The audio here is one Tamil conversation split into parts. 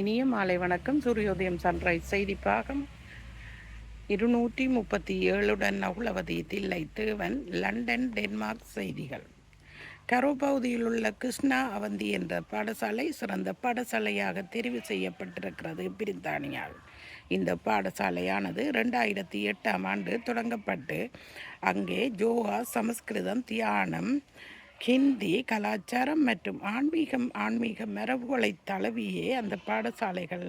இனிய மாலை வணக்கம். சூரியோதயம் சன்ரைஸ் செய்தி பாகம் இருநூற்றி முப்பத்தி ஏழுடன் நகுலவதி தில்லை தேவன் லண்டன் டென்மார்க் செய்திகள். கரோ பகுதியில் உள்ள கிருஷ்ணா அவந்தி என்ற பாடசாலை சிறந்த பாடசாலையாக தெரிவு செய்யப்பட்டிருக்கிறது. பிரித்தானியால் இந்த பாடசாலையானது ரெண்டாயிரத்தி எட்டாம் ஆண்டு தொடங்கப்பட்டு அங்கே ஜோகா சமஸ்கிருதம் தியானம் ஹிந்தி கலாச்சாரம் மற்றும் ஆன்மீகம் ஆன்மீக மரபுகளை தழுவியே அந்த பாடசாலைகள்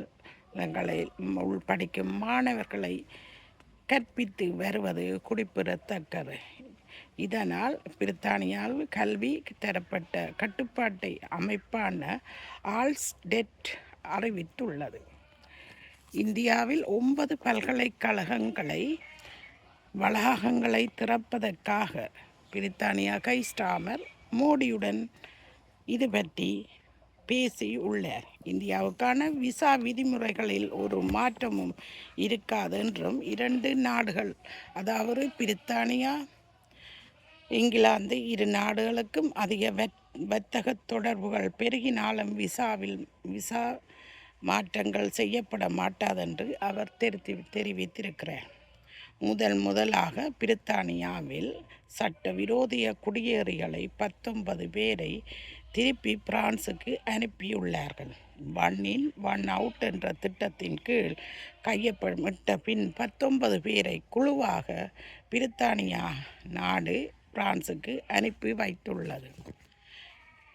உள் படிக்கும் மாணவர்களை கற்பித்து வருவது குறிப்பிடத்தக்கது. இதனால் பிரித்தானியால் கல்வி தரப்பட்ட கட்டுப்பாட்டை அமைப்பான ஆல்ஸ்டெட் அறிவித்துள்ளது. இந்தியாவில் ஒன்பது பல்கலைக்கழகங்களை வளாகங்களை திறப்பதற்காக பிரித்தானியா கைஸ்டாமர் மோடியுடன் இது பற்றி பேசி உள்ளார். இந்தியாவுக்கான விசா விதிமுறைகளில் ஒரு மாற்றமும் இருக்காது என்றும் இரண்டு நாடுகள் அதாவது பிரித்தானியா இங்கிலாந்து இரு நாடுகளுக்கும் அதிக வர்த்தக தொடர்புகள் பெருகினாலும் விசாவில் விசா மாற்றங்கள் செய்யப்பட மாட்டாதென்று அவர் தெரிவித்திருக்கிறார். முதல் முதலாக பிரித்தானியாவில் சட்டவிரோதிய குடியேறிகளை பத்தொன்பது பேரை திருப்பி பிரான்சுக்கு அனுப்பியுள்ளார்கள். ஒன் இன் ஒன் அவுட் என்ற திட்டத்தின் கீழ் கையப்பட்ட பின் பத்தொன்பது பேரை குழுவாக பிரித்தானியா நாடு பிரான்சுக்கு அனுப்பி வைத்துள்ளது.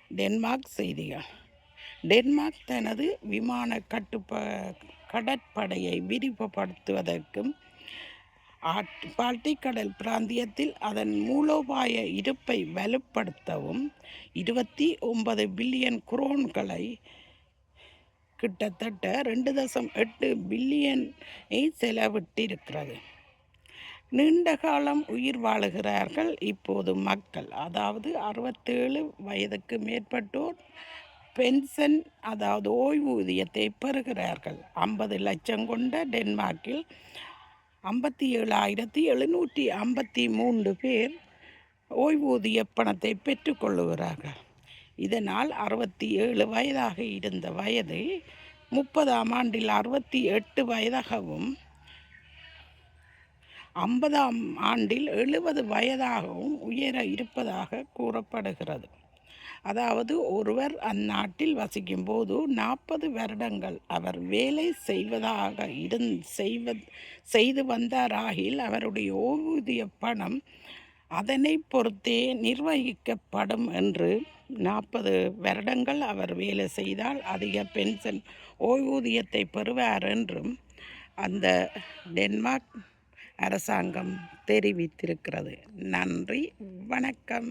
டென்மார்க் செய்திகள். டென்மார்க் தனது விமான கட்டுப்ப கடற்படையை விரிவுபடுத்துவதற்கும் பால்டிக் கடல் பிராந்தியத்தில் அதன் மூலோபாய இருப்பை வலுப்படுத்தவும் இருபத்தி ஒன்பது பில்லியன் குரோன்களை கிட்டத்தட்ட ரெண்டு தசம் எட்டு பில்லியனை செலவிட்டிருக்கிறது. நீண்ட காலம் உயிர் வாழுகிறார்கள் இப்போது மக்கள். அதாவது அறுபத்தேழு வயதுக்கு மேற்பட்டோர் பென்ஷன் அதாவது ஓய்வூதியத்தை பெறுகிறார்கள். ஐம்பது லட்சம் கொண்ட டென்மார்க்கில் ஐம்பத்தி ஏழாயிரத்தி எழுநூற்றி ஐம்பத்தி மூன்று பேர் ஓய்வூதிய பணத்தை பெற்றுக்கொள்ளுகிறார்கள் இதனால் அறுபத்தி ஏழு வயதாக இருந்த வயது முப்பதாம் ஆண்டில் அறுபத்தி எட்டு வயதாகவும் ஐம்பதாம் ஆண்டில் எழுபது வயதாகவும் உயர இருப்பதாக கூறப்படுகிறது. அதாவது ஒருவர் அந்நாட்டில் வசிக்கும் போது நாற்பது வருடங்கள் அவர் வேலை செய்வதாக இருந் செய்வ செய்து வந்தாராகில் அவருடைய ஓய்வூதிய பணம் அதனை பொறுத்தே நிர்வகிக்கப்படும் என்று நாற்பது வருடங்கள் அவர் வேலை செய்தால் அதிக பென்ஷன் ஓய்வூதியத்தை பெறுவார் என்றும் அந்த டென்மார்க் அரசாங்கம் தெரிவித்திருக்கிறது. நன்றி. வணக்கம்.